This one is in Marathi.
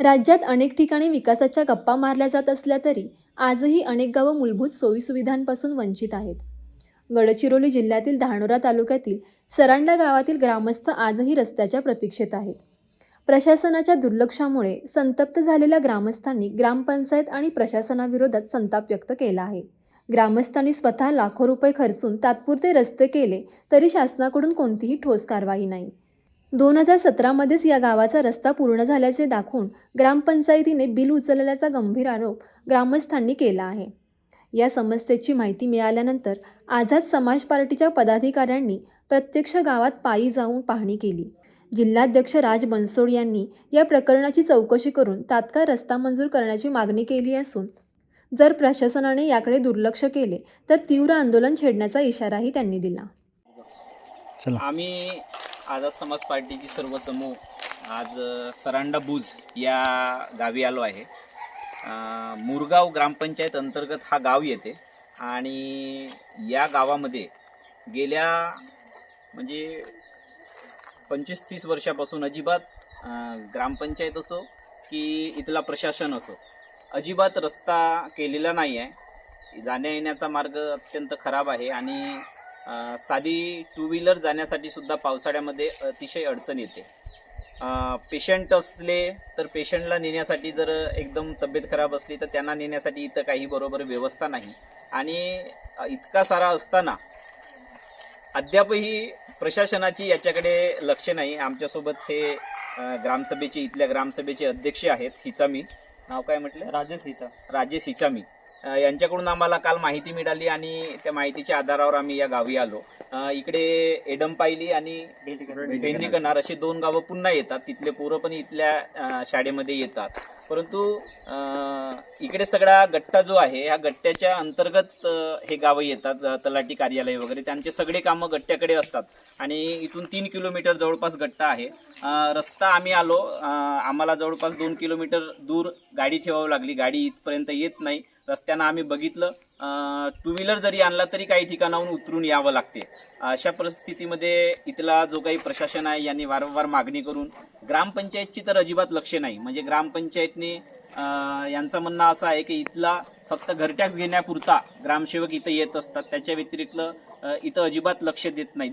राज्यात अनेक ठिकाणी विकासाच्या गप्पा मारल्या जात असल्या तरी आजही अनेक गावं मूलभूत सोयीसुविधांपासून वंचित आहेत. गडचिरोली जिल्ह्यातील धानोरा तालुक्यातील सरांडा गावातील ग्रामस्थ आजही रस्त्याच्या प्रतीक्षेत आहेत. प्रशासनाच्या दुर्लक्षामुळे संतप्त झालेल्या ग्रामस्थांनी ग्रामपंचायत आणि प्रशासनाविरोधात संताप व्यक्त केला आहे. ग्रामस्थांनी स्वतः लाखो रुपये खर्चून तात्पुरते रस्ते केले तरी शासनाकडून कोणतीही ठोस कारवाई नाही. दोन हजार सतरामध्येच या गावाचा रस्ता पूर्ण झाल्याचे दाखवून ग्रामपंचायतीने बिल उचलल्याचा गंभीर आरोप ग्रामस्थांनी केला आहे. या समस्येची माहिती मिळाल्यानंतर आझाद समाज पार्टीच्या पदाधिकाऱ्यांनी प्रत्यक्ष गावात पायी जाऊन पाहणी केली. जिल्हाध्यक्ष राज बनसोड यांनी या प्रकरणाची चौकशी करून तात्काळ रस्ता मंजूर करण्याची मागणी केली असून जर प्रशासनाने याकडे दुर्लक्ष केले तर तीव्र आंदोलन छेडण्याचा इशाराही त्यांनी दिला. चला. आम्ही आझाद समाज पार्टीची सर्व चमू आज सरांडा बुज या गावी आलो आहे. मुरगाव ग्रामपंचायत अंतर्गत हा गाव येते आणि या गावामध्ये गेल्या म्हणजे पंचवीस तीस वर्षापासून अजिबात ग्रामपंचायत असो की इथला प्रशासन असो अजिबात रस्ता केलेला नाही आहे जाण्या येण्याचा मार्ग अत्यंत खराब आहे आणि साधी टू व्हीलर जाण्यासाठी सुद्धा पावसाळ्यामध्ये अतिशय अडचण येते. पेशंट असले तर पेशंटला नेण्यासाठी जर एकदम तब्येत खराब असली तर त्यांना नेण्यासाठी इथं काही बरोबर व्यवस्था नाही. आणि इतका सारा असताना अद्यापही प्रशासनाची याच्याकडे लक्ष नाही. आमच्यासोबत हे ग्रामसभेचे इथल्या ग्रामसभेचे अध्यक्ष आहेत. हिचामी नाव काय म्हटलं? राजेश हिचा. राजेश हिचामी यांच्याकडून आम्हाला काल माहिती मिळाली आणि त्या माहितीच्या आधारावर आम्ही या गावी आलो. इकडे एडमपायली आणि भेंडीकनार अशी दोन गावं पुन्हा येतात. तिथले पोरं पण इथल्या शाळेमध्ये येतात. परंतु इकडे सगळा गट्टा जो आहे ह्या गट्ट्याच्या अंतर्गत हे गावं येतात तलाठी कार्यालय वगैरे. त्यांचे सगळे कामं गट्ट्याकडे असतात. आणि इथून तीन किलोमीटर जवळपास गट्टा आहे. रस्ता आम्ही आलो. आम्हाला जवळपास दोन किलोमीटर दूर गाडी ठेवावी लागली. गाडी इथपर्यंत येत नाही. रस्त्यानं आम्ही बघितलं. टू व्हीलर जरी आणला तरी काही ठिकाणाहून उतरून यावं लागते. अशा परिस्थितीमध्ये इथला जो काही प्रशासन आहे यांनी वारंवार मागणी करून ग्रामपंचायतची तर अजिबात लक्ष नाही. म्हणजे ग्रामपंचायतने यांचं म्हणणं असं आहे की इथला फक्त घरटॅक्स घेण्यापुरता ग्रामसेवक इथं येत असतात. त्याच्या व्यतिरिक्त इथं अजिबात लक्ष देत नाहीत.